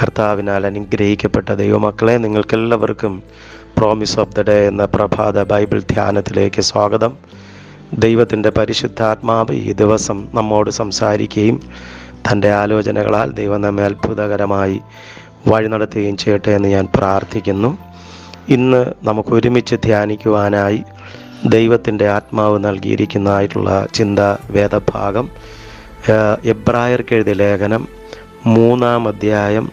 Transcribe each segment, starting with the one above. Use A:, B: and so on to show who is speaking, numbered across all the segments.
A: കർത്താവിനാൽ അനുഗ്രഹിക്കപ്പെട്ട ദൈവമക്കളെ നിങ്ങൾക്കെല്ലാവർക്കും പ്രോമിസ് ഓഫ് ദ ഡേ എന്ന പ്രഭാത ബൈബിൾ ധ്യാനത്തിലേക്ക് സ്വാഗതം. ദൈവത്തിന്റെ പരിശുദ്ധാത്മാവ് ഈ ദിവസം നമ്മോട് സംസാരിക്കുകയും തന്റെ ആലോചനകളാൽ ദൈവം നമ്മെ അത്ഭുതകരമായി വഴി നടത്തുകയും ചെയ്യട്ടെ എന്ന് ഞാൻ പ്രാർത്ഥിക്കുന്നു. ഇന്ന് നമുക്ക് ഒരുമിച്ച് ധ്യാനിക്കുവാനായി ദൈവത്തിന്റെ ആത്മാവ് നൽകിയിരിക്കുന്നതായിട്ടുള്ള ചിന്ത വേദഭാഗം എബ്രായർക്ക് എഴുതിയ ലേഖനം മൂന്നാം അധ്യായം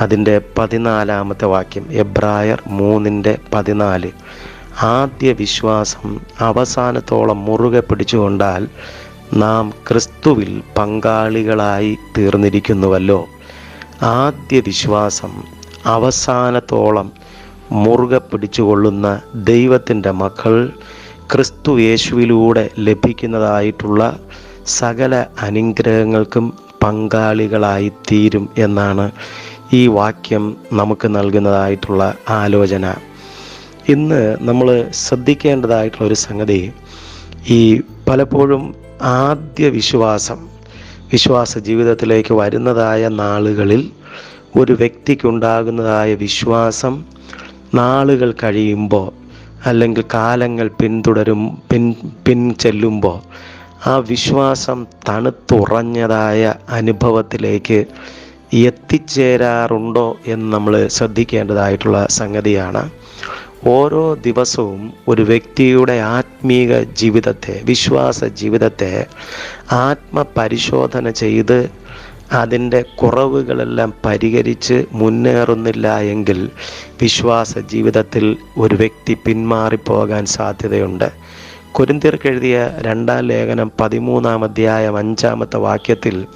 A: അതിന്റെ പതിനാലാമത്തെ വാക്യം എബ്രായർ മൂന്നിന്റെ പതിനാല്. ആദ്യ വിശ്വാസം അവസാനത്തോളം മുറുകെ പിടിച്ചുകൊണ്ടാൽ നാം ക്രിസ്തുവിൽ പങ്കാളികളായി തീർന്നിരിക്കുന്നുവല്ലോ. ആദ്യ വിശ്വാസം അവസാനത്തോളം മുറുകെ പിടിച്ചുകൊള്ളുന്ന ദൈവത്തിന്റെ മക്കൾ ക്രിസ്തു യേശുവിലൂടെ ലഭിക്കുന്നതായിട്ടുള്ള സകല അനുഗ്രഹങ്ങൾക്കും പങ്കാളികളായി തീരും എന്നാണ് ഈ വാക്യം നമുക്ക് നൽകുന്നതായിട്ടുള്ള ആലോചന. ഇന്ന് നമ്മൾ ശ്രദ്ധിക്കേണ്ടതായിട്ടുള്ള ഒരു സംഗതി ഈ പലപ്പോഴും ആദ്യ വിശ്വാസം വിശ്വാസ ജീവിതത്തിലേക്ക് വരുന്നതായ നാളുകളിൽ ഒരു വ്യക്തിക്കുണ്ടാകുന്നതായ വിശ്വാസം നാളുകൾ കഴിയുമ്പോൾ അല്ലെങ്കിൽ കാലങ്ങൾ പിന്തുടരും പിൻ പിൻ ചെല്ലുമ്പോൾ ആ വിശ്വാസം തണുത്തുറഞ്ഞതായ അനുഭവത്തിലേക്ക് എത്തിച്ചേരാറുണ്ടോ എന്ന് നമ്മൾ ശ്രദ്ധിക്കേണ്ടതായിട്ടുള്ള സംഗതിയാണ്. ഓരോ ദിവസവും ഒരു വ്യക്തിയുടെ ആത്മീക ജീവിതത്തെ വിശ്വാസ ജീവിതത്തെ ആത്മപരിശോധന ചെയ്ത് അതിന്റെ കുറവുകളെല്ലാം പരിഹരിച്ച് മുന്നേറുന്നില്ല എങ്കിൽ വിശ്വാസ ജീവിതത്തിൽ ഒരു വ്യക്തി പിന്മാറിപ്പോകാൻ സാധ്യതയുണ്ട്. കൊരിന്തിയർക്ക് എഴുതിയ രണ്ടാം ലേഖനം പതിമൂന്നാം അധ്യായം അഞ്ചാമത്തെ വാക്യത്തിൽ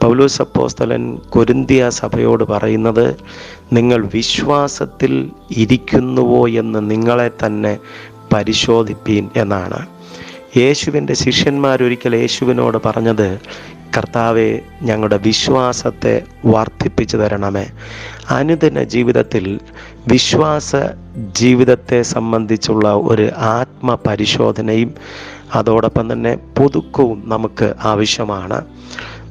A: പൗലോസ് അപ്പോസ്തലൻ കൊരിന്തിയ സഭയോട് പറയുന്നത് നിങ്ങൾ വിശ്വാസത്തിൽ ഇരിക്കുന്നുവോ എന്ന് നിങ്ങളെ തന്നെ പരിശോധിപ്പീൻ എന്നാണ്. യേശുവിന്റെ ശിഷ്യന്മാരൊരിക്കൽ യേശുവിനോട് പറഞ്ഞത് കർത്താവെ ഞങ്ങളുടെ വിശ്വാസത്തെ വർദ്ധിപ്പിച്ചു തരണമേ. അനുദിന ജീവിതത്തിൽ വിശ്വാസ ജീവിതത്തെ സംബന്ധിച്ചുള്ള ഒരു ആത്മപരിശോധനയും അതോടൊപ്പം തന്നെ പുതുക്കവും നമുക്ക് ആവശ്യമാണ്.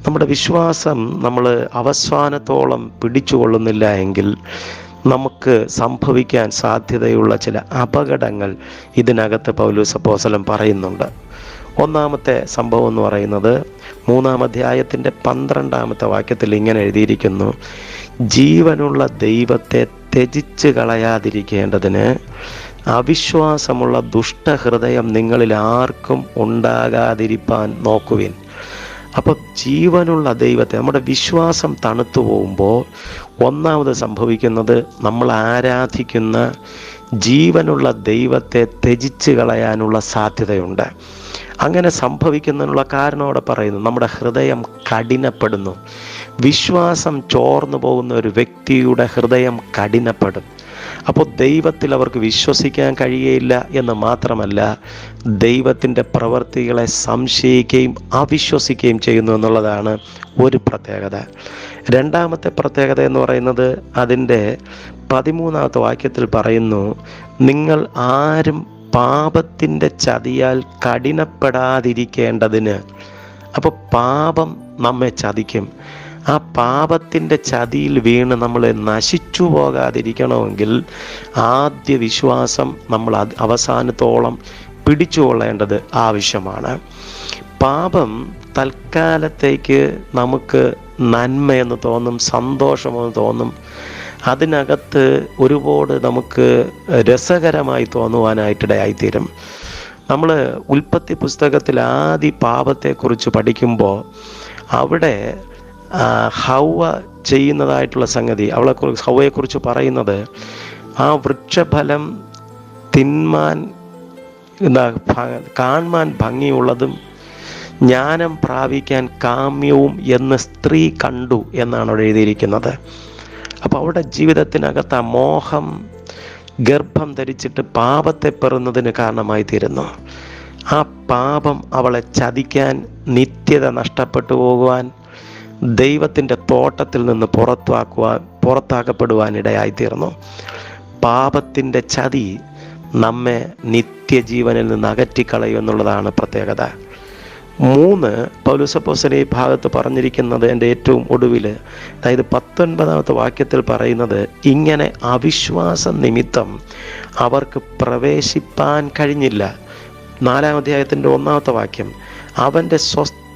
A: നമ്മുടെ വിശ്വാസം നമ്മൾ അവസാനത്തോളം പിടിച്ചുകൊള്ളുന്നില്ല എങ്കിൽ നമുക്ക് സംഭവിക്കാൻ സാധ്യതയുള്ള ചില അപകടങ്ങൾ ഇതിനകത്ത് പൗലൂസ് അപ്പോസ്തലൻ പറയുന്നുണ്ട്. ഒന്നാമത്തെ സംഭവം എന്ന് പറയുന്നത് മൂന്നാം അധ്യായത്തിന്റെ പന്ത്രണ്ടാമത്തെ വാക്യത്തിൽ ഇങ്ങനെ എഴുതിയിരിക്കുന്നു ജീവനുള്ള ദൈവത്തെ ത്യജിച്ച് കളയാതിരിക്കേണ്ടതിന് അവിശ്വാസമുള്ള ദുഷ്ടഹൃദയം നിങ്ങളിൽ ആർക്കും ഉണ്ടാകാതിരിപ്പാൻ നോക്കുവിൻ. അപ്പോൾ ജീവനുള്ള ദൈവത്തെ നമ്മുടെ വിശ്വാസം തണുത്തു പോകുമ്പോൾ ഒന്നാമത് സംഭവിക്കുന്നത് നമ്മൾ ആരാധിക്കുന്ന ജീവനുള്ള ദൈവത്തെ ത്യജിച്ച് കളയാനുള്ള സാധ്യതയുണ്ട്. അങ്ങനെ സംഭവിക്കുന്നതിനുള്ള കാരണം അവിടെ പറയുന്നു നമ്മുടെ ഹൃദയം കഠിനപ്പെടുന്നു. വിശ്വാസം ചോർന്നു പോകുന്ന ഒരു വ്യക്തിയുടെ ഹൃദയം കഠിനപ്പെടും. അപ്പോൾ ദൈവത്തിൽ അവർക്ക് വിശ്വസിക്കാൻ കഴിയുകയില്ല എന്ന് മാത്രമല്ല ദൈവത്തിന്റെ പ്രവൃത്തികളെ സംശയിക്കുകയും അവിശ്വസിക്കുകയും ചെയ്യുന്നു എന്നുള്ളതാണ് ഒരു പ്രത്യേകത. രണ്ടാമത്തെ പ്രത്യേകത എന്ന് പറയുന്നത് അതിന്റെ പതിമൂന്നാമത്തെ വാക്യത്തിൽ പറയുന്നു നിങ്ങൾ ആരും പാപത്തിന്റെ ചതിയാൽ കഠിനപ്പെടാതിരിക്കേണ്ടതിന്. അപ്പോൾ പാപം നമ്മെ ചതിക്കും. ആ പാപത്തിന്റെ ചതിയിൽ വീണ് നമ്മൾ നശിച്ചു പോകാതിരിക്കണമെങ്കിൽ ആദ്യ വിശ്വാസം നമ്മൾ അവസാനത്തോളം പിടിച്ചുകൊള്ളേണ്ടത് ആവശ്യമാണ്. പാപം തൽക്കാലത്തേക്ക് നമുക്ക് നന്മയെന്ന് തോന്നും സന്തോഷമെന്ന് തോന്നും അതിനകത്ത് ഒരുപാട് നമുക്ക് രസകരമായി തോന്നുവാനായിട്ടിടയായിത്തീരും. നമ്മൾ ഉൽപ്പത്തി പുസ്തകത്തിൽ ആദ്യ പാപത്തെക്കുറിച്ച് പഠിക്കുമ്പോൾ അവിടെ ഹൗവ ചെയ്യുന്നതായിട്ടുള്ള സംഗതി അവളെ കുറിച്ച് ഹൗവയെക്കുറിച്ച് പറയുന്നത് ആ വൃക്ഷഫലം തിന്മാൻ എന്താ കാൺമാൻ ഭംഗിയുള്ളതും ജ്ഞാനം പ്രാപിക്കാൻ കാമ്യവും എന്ന് സ്ത്രീ കണ്ടു എന്നാണ് അവിടെ എഴുതിയിരിക്കുന്നത്. അപ്പോൾ അവളുടെ ജീവിതത്തിനകത്ത് ആ മോഹം ഗർഭം ധരിച്ചിട്ട് പാപത്തെ പെറുന്നതിന് കാരണമായി തീരുന്നു ആ പാപം അവളെ ചതിക്കാൻ നിത്യത നഷ്ടപ്പെട്ടു പോകുവാൻ ദൈവത്തിന്റെ തോട്ടത്തിൽ നിന്ന് പുറത്താക്കുവാൻ പുറത്താക്കപ്പെടുവാൻ ഇടയായിത്തീർന്നു. പാപത്തിന്റെ ചതി നമ്മെ നിത്യജീവനിൽ നിന്ന് അകറ്റിക്കളയും എന്നുള്ളതാണ് പ്രത്യേകത. മൂന്ന് പൗലുസപ്പോസൻ ഈ ഭാഗത്ത് പറഞ്ഞിരിക്കുന്നത് എന്റെ ഏറ്റവും ഒടുവിൽ അതായത് പത്തൊൻപതാമത്തെ വാക്യത്തിൽ പറയുന്നത് ഇങ്ങനെ അവിശ്വാസ നിമിത്തം അവർക്ക് പ്രവേശിപ്പാൻ കഴിഞ്ഞില്ല. നാലാം അധ്യായത്തിന്റെ ഒന്നാമത്തെ വാക്യം അവന്റെ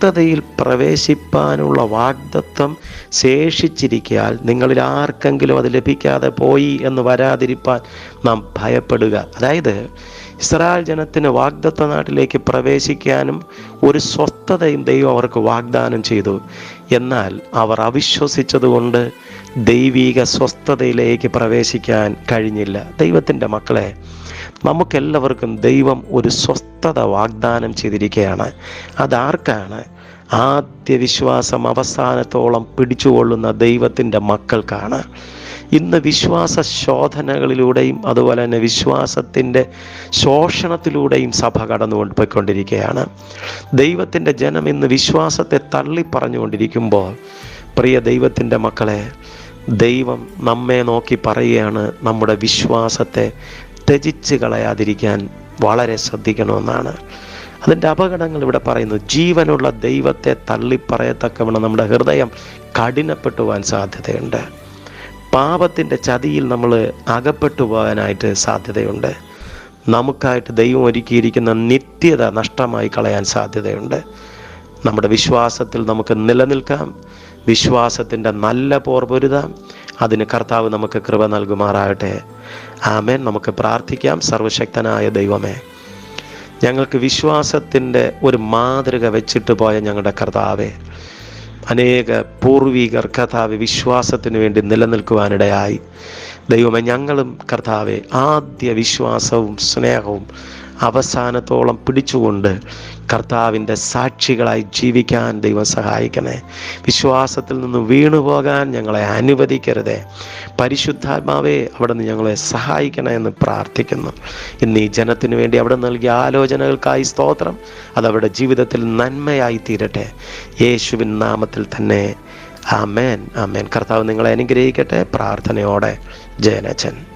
A: സ്വസ്ഥതയിൽ പ്രവേശിപ്പാനുള്ള വാഗ്ദത്വം ശേഷിച്ചിരിക്കാൽ നിങ്ങളിൽ ആർക്കെങ്കിലും അത് ലഭിക്കാതെ പോയി എന്ന് വരാതിരിപ്പാൻ നാം ഭയപ്പെടുക. അതായത് ഇസ്രായേൽ ജനത്തിന് വാഗ്ദത്ത നാട്ടിലേക്ക് പ്രവേശിക്കാനും ഒരു സ്വസ്ഥതയും ദൈവം അവർക്ക് വാഗ്ദാനം ചെയ്തു. എന്നാൽ അവർ അവിശ്വസിച്ചതുകൊണ്ട് ദൈവീക സ്വസ്ഥതയിലേക്ക് പ്രവേശിക്കാൻ കഴിഞ്ഞില്ല. ദൈവത്തിന്റെ മക്കളെ നമുക്കെല്ലാവർക്കും ദൈവം ഒരു സ്വസ്ഥത വാഗ്ദാനം ചെയ്തിരിക്കുകയാണ് അതാർക്കാണ്? ആദ്യ വിശ്വാസം അവസാനത്തോളം പിടിച്ചുകൊള്ളുന്ന ദൈവത്തിന്റെ മക്കൾക്കാണ്. ഇന്ന് വിശ്വാസ ശോധനകളിലൂടെയും അതുപോലെ തന്നെ വിശ്വാസത്തിന്റെ ശോഷണത്തിലൂടെയും സഭ കടന്നു പോയിക്കൊണ്ടിരിക്കുകയാണ്. ദൈവത്തിന്റെ ജനം ഇന്ന് വിശ്വാസത്തെ തള്ളി പറഞ്ഞുകൊണ്ടിരിക്കുമ്പോൾ പ്രിയ ദൈവത്തിന്റെ മക്കളെ ദൈവം നമ്മെ നോക്കി പറയുകയാണ് നമ്മുടെ വിശ്വാസത്തെ ത്യജിച്ച് കളയാതിരിക്കാൻ വളരെ ശ്രദ്ധിക്കണമെന്നാണ്. അതിന്റെ അപകടങ്ങൾ ഇവിടെ പറയുന്നു. ജീവനുള്ള ദൈവത്തെ തള്ളിപ്പറയത്തക്കവണ്ണം നമ്മുടെ ഹൃദയം കഠിനപ്പെട്ടു പോകാൻ സാധ്യതയുണ്ട്. പാപത്തിന്റെ ചതിയിൽ നമ്മൾ അകപ്പെട്ടു പോകാനായിട്ട് സാധ്യതയുണ്ട്. നമുക്കായിട്ട് ദൈവം ഒരുക്കിയിരിക്കുന്ന നിത്യത നഷ്ടമായി കളയാൻ സാധ്യതയുണ്ട്. നമ്മുടെ വിശ്വാസത്തിൽ നമുക്ക് നിലനിൽക്കാം. വിശ്വാസത്തിന്റെ നല്ല പോർ പൊരുതാം. അതിന് കർത്താവ് നമുക്ക് കൃപ നൽകുമാറാകട്ടെ. ആമേൻ. നമുക്ക് പ്രാർത്ഥിക്കാം. സർവശക്തനായ ദൈവമേ ഞങ്ങൾക്ക് വിശ്വാസത്തിന്റെ ഒരു മാതൃക വെച്ചിട്ട് പോയ ഞങ്ങളുടെ കർത്താവെ അനേക പൂർവികർ കർത്താവ് വിശ്വാസത്തിന് വേണ്ടി നിലനിൽക്കുവാനിടയായി. ദൈവമേ ഞങ്ങളും കർത്താവെ ആദ്യ വിശ്വാസവും സ്നേഹവും അവസാനത്തോളം പിടിച്ചുകൊണ്ട് കർത്താവിന്റെ സാക്ഷികളായി ജീവിക്കാൻ ദൈവം സഹായിക്കണേ. വിശ്വാസത്തിൽ നിന്ന് വീണുപോകാൻ ഞങ്ങളെ അനുവദിക്കരുതേ. പരിശുദ്ധാത്മാവേ അവിടെ നിന്ന് ഞങ്ങളെ സഹായിക്കണേ എന്ന് പ്രാർത്ഥിക്കുന്നു. ഇന്ന് ഈ ജനത്തിനു വേണ്ടി അവിടെ നൽകിയ ആലോചനകൾക്കായി സ്തോത്രം. അത് അവരുടെ ജീവിതത്തിൽ നന്മയായി തീരട്ടെ. യേശുവിൻ നാമത്തിൽ തന്നെ. ആമേൻ. ആമേൻ. കർത്താവ് നിങ്ങളെ അനുഗ്രഹിക്കട്ടെ പ്രാർത്ഥനയോടെ. ജയനച്ചൻ.